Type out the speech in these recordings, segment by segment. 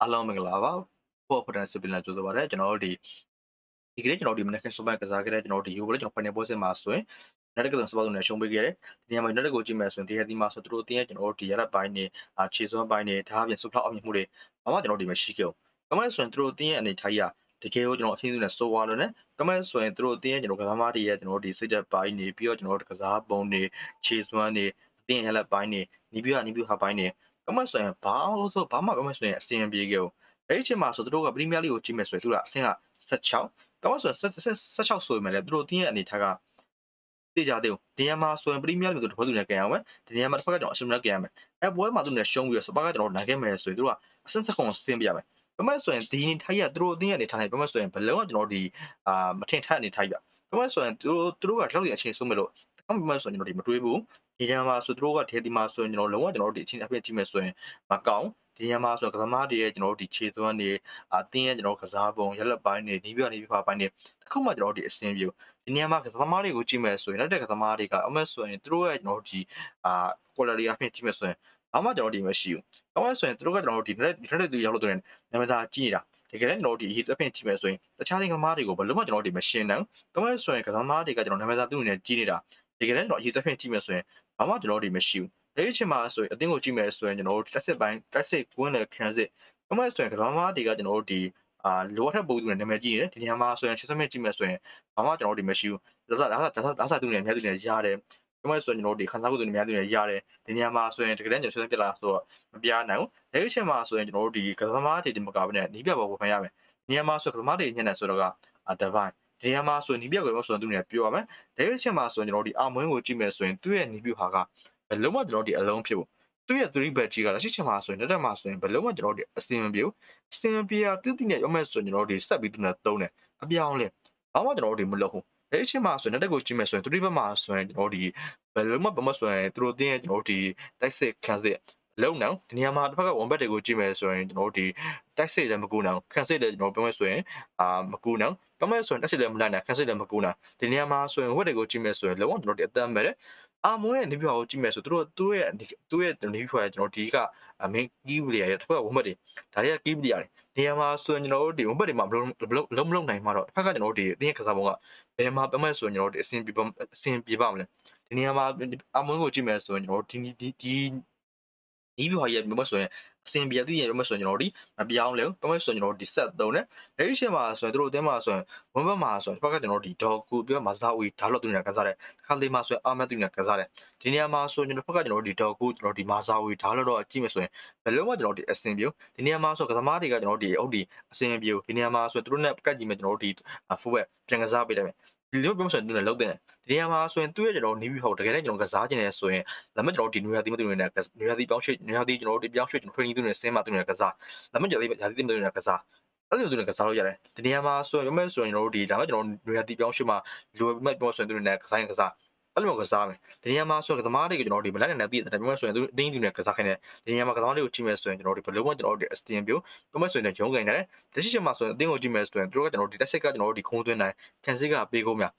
အားလုံးမင်္ဂလာပါဖို့ဖဒန်စပင်လာကြိုးစားပါတယ်ကျွန်တော်တို့ဒီဒီကနေ့ကျွန်တော်ဒီမနက်ခင်းစပိုင်းကစားခဲ့တဲ့ကျွန်တော်ဒီယူဘလေးကျွန်တော်ဖိုင်နယ်ပွဲစဉ်မှာဆိုရင်နောက်တစ်ကစားစပါးလုံးနဲ့ရှုံးပေးခဲ့တယ်ဒီနေရာမှာနောက်တစ်ကိုကြည့်မယ်ဆိုရင်ဒီဟက်ဒီမှာဆိုသူတို့တင်းရဲ့ကျွန်တော်တို့ဒီရတဲ့ဘိုင်းနေအာခြေစွမ်းဘိုင်းနေဒါအပြင်ဆုဖလောက်အောင်မြင်မှုတွေဘာမှကျွန်တော်ဒီမှာရှိခဲ့ဘူး။ဒါမှဆိုရင်သူတို့တင်းရဲ့အနေထားကြီးကတကယ်ကိုကျွန်တော်အသိအသိနဲ့စိုးဝါလို့နဲ့ဒါမှဆိုရင်သူတို့တင်းရဲ့ကျွန်တော်ကစားမတွေရဲ့ကျွန်တော်ဒီစိတ်သက်ဘိုင်းနေပြီးတော့ကျွန်တော်တို့ကစားပုံတွေခြေစွမ်းတွေ တင်းရဲ့လက်ဘိုင်းနေနီးပြနီးပြဟာဘိုင်းနေဒါမှဆိုရင်ဘာလို့ဆိုဘာမှဘာမှဆိုရင်အစီအပြေခဲ့ဘူးအဲ့ဒီအချိန်မှာဆိုသူတို့ကပရီးမီးယားလိကိုကြည့်မယ်ဆိုရင်သူကအဆင့်က16ဒါမှဆိုရင်16ဆိုရင်လည်းသူတို့တင်းရဲ့အနေထားကသိကြသေးဘူးဒီညမှာဆိုရင်ပရီးမီးယားလိကိုတစ်ဖွဲ့သူနဲ့ကြံအောင်မယ်ဒီညမှာတစ်ဖက်ကကျွန်တော်အရှင်မနဲ့ကြံရမယ်အဲ့ပွဲမှာသူနဲ့ရှုံးပြီးတော့စပါးကကျွန်တော်နိုင်ခဲ့မယ်ဆိုရင်သူတို့ကအဆင့်16ကိုဆင်းပြရမယ်ဘယ်မှာဆိုရင်ဒီထိုက်ရသူတို့အတင်းရဲ့အနေထားနဲ့ဘယ်မှာဆိုရင်ဘလုံးကကျွန်တော်ဒီအာမထင်ထက်အနေထားပြဘယ်မှာဆိုရင်သူတို့သူတို့ကထောက်ရအချင်းဆုံးမလို့ အမှန်ဆိုရင်ကျွန်တော်ဒီမတွေးဘူးဒီညမှာဆိုသူတို့ကဒေဒီမှာဆိုရင်ကျွန်တော်လုံးဝကျွန်တော်တို့ဒီအချင်းအပြည့်ကြည့်မယ်ဆိုရင်မကောင်းဒီညမှာဆိုကစားမတွေရဲ့ကျွန်တော်တို့ဒီခြေသွမ်းတွေအတင်းရဲ့ကျွန်တော်ကစားပုံရက်လက်ပိုင်းတွေနီးပြနီးပြပိုင်းတွေတစ်ခုမှကျွန်တော်တို့ဒီအစင်းပြဒီညမှာကစားမတွေကိုကြည့်မယ်ဆိုရင်နောက်တဲ့ကစားမတွေကအမှန်ဆိုရင်သူတို့ရဲ့ကျွန်တော်တို့ဒီအာ quality အဖြစ်ကြည့်မယ်ဆိုရင်ဘာမှကျွန်တော်ဒီမရှိဘူး။ဘာမှဆိုရင်သူတို့ကကျွန်တော်တို့ဒီ net net တူရောက်လို့ဆိုရင်နာမည်သားကြည့်နေတာ။တကယ်လည်းကျွန်တော်တို့ဒီအဖြစ်ကြည့်မယ်ဆိုရင်တခြားသင်္ကမားတွေကိုဘယ်လို့မှကျွန်တော်တို့ဒီမရှင်းနိုင်ဘူး။ဘာမှဆိုရင်ကစားမတွေကကျွန်တော်နာမည်သားသူ့အနေနဲ့ကြည့်နေတာ။ တကယ်လည်းကျွန်တော်အရေးအဖြစ်ကြည့်မယ်ဆိုရင်ဘာမှကျွန်တော်တို့ဒီမရှိဘူး။အဲဒီအချိန်မှာဆိုရင်အတင်းကိုကြည့်မယ်ဆိုရင်ကျွန်တော်တို့တက်စစ်ပိုင်းတက်စစ်ကွင်းနဲ့ခံစစ်ဘာမှဆိုရင်ကစားမတွေကကျွန်တော်တို့ဒီအာလိုအပ်တဲ့ပုံစံနဲ့နာမည်ကြည့်နေတယ်ဒီနေရာမှာဆိုရင်80မိနစ်ကြည့်မယ်ဆိုရင်ဘာမှကျွန်တော်တို့ဒီမရှိဘူးဒါဆိုဒါဆိုဒါဆိုသူနဲ့အများသူနဲ့ရတယ်ဒီမှာဆိုရင်ကျွန်တော်တို့ဒီခန်းစားမှုတွေအများကြီးတွေရတယ်ဒီနေရာမှာဆိုရင်တကယ်တမ်းကျွန်တော်ဆက်ပြလာဆိုတော့မပြနိုင်ဘူးအဲဒီအချိန်မှာဆိုရင်ကျွန်တော်တို့ဒီကစားသမားတွေဒီမကဘဲနဲ့နီးပြပေါ်ကိုဖန်ရမယ်ဒီနေရာမှာဆိုကစားသမားတွေညံ့နေဆိုတော့က divine ဒီနေရာမှာဆိုရင်နီးပြကိုဆိုရင်သူနေပြောရမယ်ဒီအချိန်မှာဆိုရင်ကျွန်တော်တို့ဒီအာမွင်းကိုကြည့်မယ်ဆိုရင်သူ့ရဲ့နီးပြဟာကဘယ်လုံးမှကျွန်တော်တို့ဒီအလုံးဖြစ်ဖို့သူ့ရဲ့3 bet ကြီးကလက်ရှိချိန်မှာဆိုရင်တက်တက်မှာဆိုရင်ဘယ်လုံးမှကျွန်တော်တို့အစင်မပြေဘူးအစင်မပြေတာတိတိနဲ့ရောမဲ့ဆိုရင်ကျွန်တော်တို့ဒီဆက်ပြီးသူနဲ့သုံးတယ်အပြောင်းလဲဘာမှကျွန်တော်တို့ဒီမလုပ်ဘူးအဲ့ဒီအချိန်မှာဆိုရင်တက်ကိုကြည့်မယ်ဆိုရင်3 bet မှာဆိုရင်ကျွန်တော်တို့ဒီဘယ်လိုမှဘာမှဆိုရင်သူတို့တင်းရဲ့ကျွန်တော်တို့ဒီတိုက်စစ်ခံစစ် လုံနောင်ဒီနေရာမှာတစ်ဖက်ကဝန်ဘက်တွေကိုကြည့်မယ်ဆိုရင်ကျွန်တော်တို့ဒီတိုက်စစ်လည်းမကူနောင်ခံစစ်လည်းကျွန်တော်ပြောမယ်ဆိုရင်အာမကူနောင်ပြောမယ်ဆိုရင်တိုက်စစ်လည်းမလိုက်နိုင်ခံစစ်လည်းမကူနောင်ဒီနေရာမှာဆိုရင်ဝက်တွေကိုကြည့်မယ်ဆိုရင်လုံးဝကျွန်တော်တို့အသက်မဲ့တယ်အာမွန်းရဲ့နေပြကိုကြည့်မယ်ဆိုသူတို့သူ့ရဲ့သူ့ရဲ့နေပြကိုကျွန်တော်ဒီကအမင်းကီးပလီယာရဲ့တစ်ဖက်ကဝန်ဘက်တွေဒါတွေကကီးပလီယာတွေနေရာမှာဆိုရင်ကျွန်တော်တို့ဒီဝန်ဘက်တွေမှာဘလုံးလုံးမလုံးနိုင်မှာတော့တစ်ဖက်ကကျွန်တော်တို့ဒီအတင်းရဲ့ကစားပုံကဘယ်မှာပြောမယ်ဆိုရင်ကျွန်တော်တို့ဒီအဆင်ပြေအဆင်ပြေပါမလဲဒီနေရာမှာအမွန်းကိုကြည့်မယ်ဆိုရင်ကျွန်တော်တို့ဒီဒီဒီ ဒီဘီဟာရဲ့ဘယ်မှာဆိုရင် အစင်ပြည့်ရဲ့ဘယ်မှာဆိုရင်ကျွန်တော်တို့ဒီမပြောင်းလဲဘယ်မှာဆိုရင်ကျွန်တော်တို့ဒီဆက်သုံးတယ်အဲဒီရှင်းမှာဆိုရင်တို့အတင်းမှာဆိုရင်ဝန်ဘက်မှာဆိုရင်ဘက်ကကျွန်တော်တို့ဒီဒေါ်ကူပြီးတော့မဇာဝီဒါလော့တူနေကစားတယ်ခါလေးမှာဆိုရင်အာမတ်တူနေကစားတယ်ဒီနေရာမှာဆိုရင်ကျွန်တော်ဘက်ကကျွန်တော်တို့ဒီဒေါ်ကူကျွန်တော်ဒီမဇာဝီဒါလော့တော့ကြည့်မယ်ဆိုရင်ဘယ်လုံးမှကျွန်တော်ဒီအစင်ပြဒီနေရာမှာဆိုကသမားတွေကကျွန်တော်ဒီအုတ်ဒီအစင်ပြဒီနေရာမှာဆိုရင်တို့နဲ့ကတ်ကြည့်မယ်ကျွန်တော်တို့ဒီဖူဘက်ပြန်ကစားပေးတယ်ဒီလိုပြောဆိုရင်သူလည်းလုံးတယ်ဒီနေရာမှာဆိုရင်သူ့ရဲ့ကျွန်တော်နီးပြီးဟုတ်တကယ်လည်းကျွန်တော်ကစားခြင်းနဲ့ဆိုရင်ဒါမှကျွန်တော်ဒီနွေရာသီမတူနေနဲ့နွေရာသီပြောင်းရွှေ့နွေရာသီကျွန်တော်တို့ဒီပြောင်းရွှေ့ကျွန်တော် training သူနဲ့ဆင်းမသူနဲ့ကစားဒါမှကျွန်တော်ဒီရာသီမတူနဲ့ကစားအဲ့လိုသူနဲ့ကစားလို့ရတယ်ဒီနေရာမှာဆိုရင်မဲ့ဆိုရင်ကျွန်တော်တို့ဒီဒါမှကျွန်တော်နွေရာသီပြောင်းရွှေ့မှာလိုမဲ့ပြောဆိုရင်သူနဲ့ကစားရင်ကစားအဲ့လိုမျိုးကစားမယ်ဒီနေရာမှာဆိုတော့ကသမားတွေကကျွန်တော်ဒီမလိုက်နိုင်တဲ့ပြည်တယ်ပြောမယ်ဆိုရင်သူအတင်းသူနဲ့ကစားခိုင်းတယ်ဒီနေရာမှာကသမားတွေကိုကြည့်မယ်ဆိုရင်ကျွန်တော်ဒီဘလုံးဝကျွန်တော်တို့အစတင်ပြိုပြောမယ်ဆိုရင်ရုံးခိုင်းတယ်တရှိချက်မှာဆိုရင်အတင်းကိုကြည့်မယ်ဆိုရင်သူတို့ကကျွန်တော်ဒီတက်ဆက်ကကျွန်တော်တို့ဒီခုံးသွင်းနိုင်ကန်စစ်ကပေးကုန်များ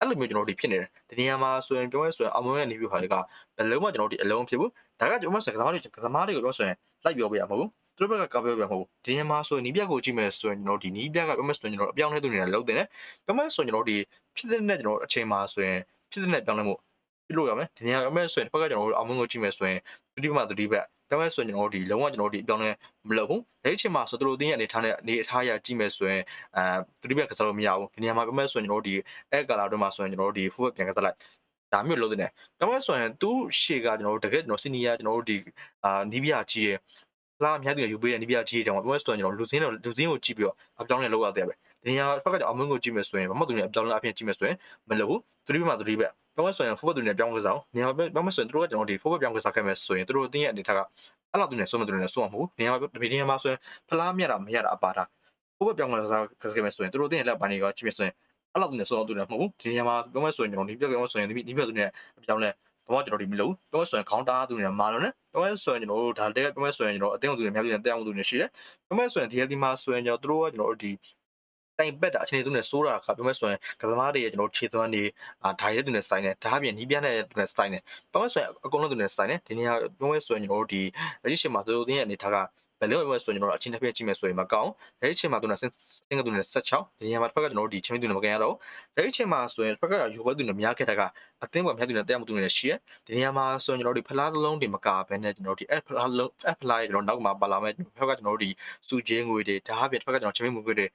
အဲ့လိုမျိုးကျွန်တော်တို့ဖြစ်နေတယ်ဒီနေရာမှာဆိုရင်ပြောရဲဆိုရင်အမွန်းရဲ့နေပြီးဟာတွေကဘယ်လုံးမှကျွန်တော်တို့အလုံးဖြစ်ဘူးဒါကကျွန်တော်ဆိုကစားတွေကစားတွေကိုပြောဆိုရင်လိုက်ပြောပြရမှာမဟုတ်ဘူးသူတို့ဘက်ကကပြောပြမှာမဟုတ်ဘူးဒီနေရာမှာဆိုရင်နီးပြကိုကြည့်မယ်ဆိုရင်ကျွန်တော်ဒီနီးပြကပြောမယ်ဆိုရင်ကျွန်တော်အပြောင်းလဲသူနေတာလုံးတင်တယ်ပြောမယ်ဆိုရင်ကျွန်တော်ဒီဖြစ်တဲ့ကျွန်တော်အချိန်မှာဆိုရင်ဖြစ်တဲ့ပြောင်းလဲမှုပြ လို့ရမယ်ဒီနေရာမှာဆိုရင်ဘက်ကကျွန်တော်တို့အမွန်းကိုကြည့်မယ်ဆိုရင်ဒီမှာဒီဘက်ဒါမဲ့ဆိုရင်ကျွန်တော်တို့ဒီလုံးဝကျွန်တော်တို့ဒီအပြောင်းလဲမလုပ်ဘူးလက်ချင်းမှာဆိုသူတို့တင်းရဲ့အနေထားနဲ့အနေအထားရကြည့်မယ်ဆိုရင်အဲသတိပြကစားလို့မရဘူးဒီနေရာမှာပြောမဲ့ဆိုရင်ကျွန်တော်တို့ဒီအဲကာလာတို့မှာဆိုရင်ကျွန်တော်တို့ဒီ full ပြန်ကစားလိုက်ဒါမျိုးလို့တင်တယ်ဒါမဲ့ဆိုရင်သူ့ရှေ့ကကျွန်တော်တို့တကယ်ကျွန်တော်စီနီယာကျွန်တော်တို့ဒီအာနီးပြကြီးရဲ့လာအများကြီးယူပေးတဲ့နီးပြကြီးတောင်ပြောမဲ့ဆိုရင်ကျွန်တော်လူစင်းတော့လူစင်းကိုကြည့်ပြီးတော့အပြောင်းလဲလုပ်ရတယ်ပဲ ဒီနေရာဘက်ကကျွန်တော်အမွန်းကိုကြည့်မယ်ဆိုရင်ဘာမှသူနေအပြောင်းလဲအဖြစ်ကြည့်မယ်ဆိုရင်မလုပ်ဘူးသတိပြမှာသတိပြပြောမဆိုရင် forward သူနဲ့ပြောင်းကစားအောင်နေရာပြောမဆိုရင်တို့ကကျွန်တော်ဒီ forward ပြောင်းကစားခဲ့မယ်ဆိုရင်တို့အတင်းရဲ့အနေထားကအဲ့လောက်သူနဲ့ဆုံးမသူနဲ့ဆုံးမှာမဟုတ်နေရာဒီနေရာမှာဆိုရင်ဖလားမြတ်တာမရတာအပါတာ forward ပြောင်းကစားခဲ့မယ်ဆိုရင်တို့အတင်းရဲ့လက်ပိုင်းတွေကကြည့်မယ်ဆိုရင်အဲ့လောက်သူနဲ့ဆုံးအောင်သူနဲ့မဟုတ်ဘူးဒီနေရာမှာပြောမဆိုရင်ကျွန်တော်ဒီပြောပြောဆိုရင်ဒီဒီပြောသူနဲ့ပြောင်းလဲဘာမှကျွန်တော်ဒီမလုပ်ပြောဆိုရင် counter သူနဲ့မာလို့နဲ့ပြောဆိုရင်ကျွန်တော်တို့ဒါတက်ပြောဆိုရင်ကျွန်တော်အတင်းသူနဲ့အများကြီးနဲ့တက်အောင်သူနဲ့ရှိတယ်ပြောဆိုရင်ဒီဒီမှာဆိုရင်ကျွန်တော်တို့ကကျွန်တော်တို့ဒီ တိုင်ပက်တာအခြေအနေသူနဲ့စိုးတာခါပြောမယ်ဆိုရင်ကစားသမားတွေရဲ့ကျွန်တော်ခြေသွမ်းတွေအာဓာတ်ရဲ့သူနဲ့ဆိုင်တယ်ဒါအပြင်နီးပြတဲ့သူနဲ့ဆိုင်တယ်ပြောမယ်ဆိုရင်အကုန်လုံးသူနဲ့ဆိုင်တယ်ဒီနေရာပြောမယ်ဆိုရင်ကျွန်တော်တို့ဒီ registration မှာသူတို့တင်းရဲ့အနေထားကဘယ်လိုပဲဆိုရင်ကျွန်တော်တို့အချင်းတစ်ဖက်ကြည့်မယ်ဆိုရင်မကောင်းအဲဒီအချိန်မှာသူကစင်ကသူနဲ့16ဒီနေရာမှာတစ်ဖက်ကကျွန်တော်တို့ဒီချင်းသူနဲ့မကန်ရတော့အဲဒီအချိန်မှာဆိုရင်တစ်ဖက်ကယူဘသူနဲ့များခဲ့တာကအသင်းပေါ်များသူနဲ့တရားမသူနဲ့ရှိရဒီနေရာမှာဆိုရင်ကျွန်တော်တို့ဖလားသလုံးတွေမကာဘဲနဲ့ကျွန်တော်တို့ဒီ F ဖလားလုံး F ဖလားကျွန်တော်နောက်မှာပါလာမဲ့တစ်ဖက်ကကျွန်တော်တို့ဒီစူဂျင်းငွေတွေဒါအပြင်တစ်ဖက်ကကျွန်တော်ချင်းမငွေတွေ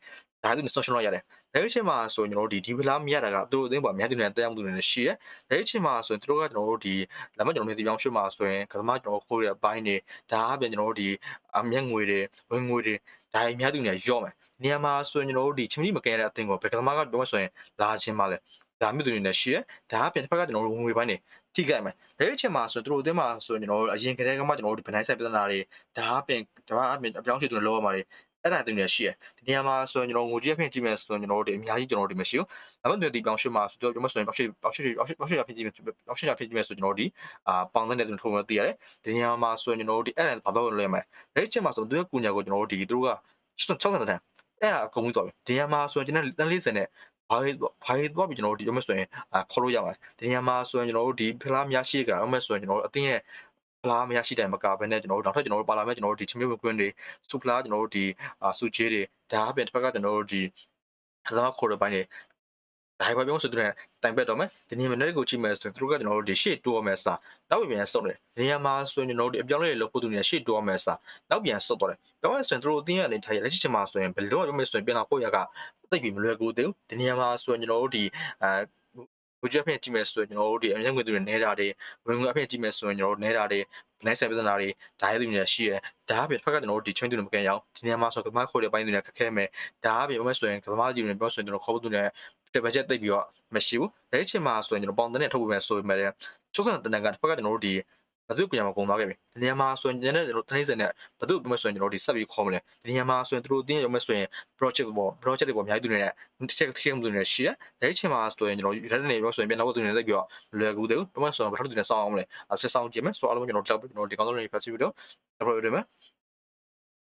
ဒါသူနဲ့ social လောက်ရတယ်အဲဒီအချိန်မှာဆိုရင်ကျွန်တော်တို့ဒီဒီဖလားမရတာကသူတို့အသင်းပေါ်များသူနဲ့တရားမသူနဲ့ရှိရအဲဒီအချိန်မှာဆိုရင်သူတို့ကကျွန်တော်တို့ဒီလာမကျွန်တော်တို့ဒီပြောင်းရွှေ့မှာဆိုရင်ကသမားကျွန်တော်ခိုးရအပိုင်းတွေဒါအပြင်ကျွန်တော်တို့ဒီအမျက်ငွေတွေဝင်ငွေတွေဒါအများသူနဲ့ရော့မယ်နေရာမှာဆိုရင်ကျွန်တော်တို့ဒီချင်းမမကန်တဲ့အသင်းကိုဘယ်ကသမားကပြောမှဆိုရင်လာချင်းပါလေဒါမျိုးသူတွေနဲ့ရှိရဒါအပြင်တစ်ဖက်ကကျွန်တော်တို့ဝင်ငွေပိုင်းတွေထိခိုက်မယ်ဒါအချိန်မှာဆိုသူတို့အသင်းမှာဆိုရင်ကျွန်တော်တို့အရင်ကတည်းကမှကျွန်တော်တို့ဒီဗနိုင်ဆိုင်ပြဿနာတွေဒါအပြင်ဒါအပြင်အပြောင်းရွှေ့သူတွေလောရမှာတွေ အဲ့ဒါတင်နေရှိရဒီနေရာမှာဆိုရင်ကျွန်တော်ငိုကြီးအဖြစ်ကြည့်မယ်ဆိုရင်ကျွန်တော်တို့ဒီအများကြီးကျွန်တော်တို့ဒီမရှိဘူးဒါပေမဲ့ဒီပြောင်းရွှေ့မှာဆိုတော့ကျွန်တော်ဆိုရင်ပြောင်းရွှေ့ပြောင်းရွှေ့ပြောင်းရွှေ့ပြောင်းရွှေ့ဖြစ်ကြည့်မယ်ပြောင်းရွှေ့ဖြစ်ကြည့်မယ်ဆိုကျွန်တော်ဒီအာပေါင်တဲ့တူထုံးမသိရတယ်ဒီနေရာမှာဆိုရင်ကျွန်တော်တို့ဒီအဲ့ဒါဘာတော့လဲမယ်ဒါအချိန်မှာဆိုသူရဲ့ကူညာကိုကျွန်တော်တို့ဒီသူတို့က60တန်းအဲ့ဒါအကုန်ပြီးသွားပြီဒီနေရာမှာဆိုရင်ကျွန်တော်40နဲ့ဘာလို့ဘာလို့သွားပြီးကျွန်တော်တို့ဒီရုံးမဆိုရင်အာခေါ်လို့ရပါတယ်ဒီနေရာမှာဆိုရင်ကျွန်တော်တို့ဒီဖလားများရှိကြရုံးမဆိုရင်ကျွန်တော်တို့အတင်းရဲ့ဖ လားမရရှိတယ်မကဘဲနဲ့ကျွန်တော်တို့နောက်ထပ်ကျွန်တော်တို့ပါလာမဲ့ကျွန်တော်တို့ဒီချမီကွင်းတွေစူဖလားကျွန်တော်တို့ဒီအာစူချေးတွေဒါအပြင်တစ်ဖက်ကကျွန်တော်တို့ဒီခလာခေါ်တဲ့ပိုင်းတွေဒါပဲပြောဆိုတဲ့တိုင်ပက်တော့မယ်ဒီနေ့မနေ့ကိုကြည့်မယ်ဆိုရင်သူတို့ကကျွန်တော်တို့ဒီရှေ့တိုးမယ်စာနောက်ပြန်ဆုတ်တယ်နေရာမှာဆိုရင်ကျွန်တော်တို့အပြောင်းလဲလို့ပို့သူနေရှေ့တိုးမယ်စာနောက်ပြန်ဆုတ်သွားတယ်ပြောရဆိုရင်သူတို့အတင်းကနေထိုင်ရလက်ရှိချိန်မှာဆိုရင်ဘယ်လိုပြောမလဲဆိုရင်ပြန်လာဖို့ရကတိတ်ပြီးမလွယ်ကူသေးဘူးဒီနေရာမှာဆိုရင်ကျွန်တော်တို့ဒီအဲ ဘူဂျက်ဖြစ်ကြည့်မယ်ဆိုရင်ကျွန်တော်တို့ဒီအမြင့်ငွေသူတွေနေတာတွေဝင်ငွေအဖြစ်ကြည့်မယ်ဆိုရင်ကျွန်တော်တို့နေတာတွေနိုင်ဆက်ပြဿနာတွေဒါရည်သူတွေရှိရဲဒါအပြင်ဖက်ကကျွန်တော်တို့ဒီချင်းသူတွေမကန်ရအောင်ဒီနေရာမှာဆိုကမခိုးတဲ့ပိုင်းတွေခက်ခဲမယ်ဒါအပြင်ဘာမှဆိုရင်ကမ္ဘာကြီးတွေပြောဆိုရင်ကျွန်တော်ခေါ်ဖို့သူတွေတဲ့ဘတ်ဂျက်တိတ်ပြီးတော့မရှိဘူးဒါအချိန်မှာဆိုရင်ကျွန်တော်ပေါင်တဲ့ထုတ်ဖို့ပဲဆိုပေမဲ့ချုပ်ဆန်တနန်ကဖက်ကကျွန်တော်တို့ဒီ ဘသူပြန်မကုန်သွားခဲ့ပြီဒီနေရာမှာဆိုရင်ကျွန်တော်တို့တနေ့စဉ်နဲ့ဘသူပြန်မဆိုရင်ကျွန်တော်ဒီဆက်ပြီးခေါ်မလဲဒီနေရာမှာဆိုရင်တို့အတင်းရုံမဲ့ဆိုရင် project ပေါ် project တွေပေါ်အများကြီးသူတွေနဲ့တစ်ချက်တစ်ချက်သူတွေနဲ့ရှိရဒါအချိန်မှာဆိုရင်ကျွန်တော်ရက်နေပြောဆိုရင်ပြန်တော့သူတွေနဲ့သိပြီးတော့လွယ်ကူတယ်ဘာမှဆိုရင်ဘာလို့သူတွေစောင်းအောင်လဲအဆက်စောင်းကြည့်မယ်ဆိုအားလုံးကျွန်တော်တောက်ကျွန်တော်ဒီကောင်းဆုံးတွေဖတ်စီပြီးတော့ upload လုပ်မယ်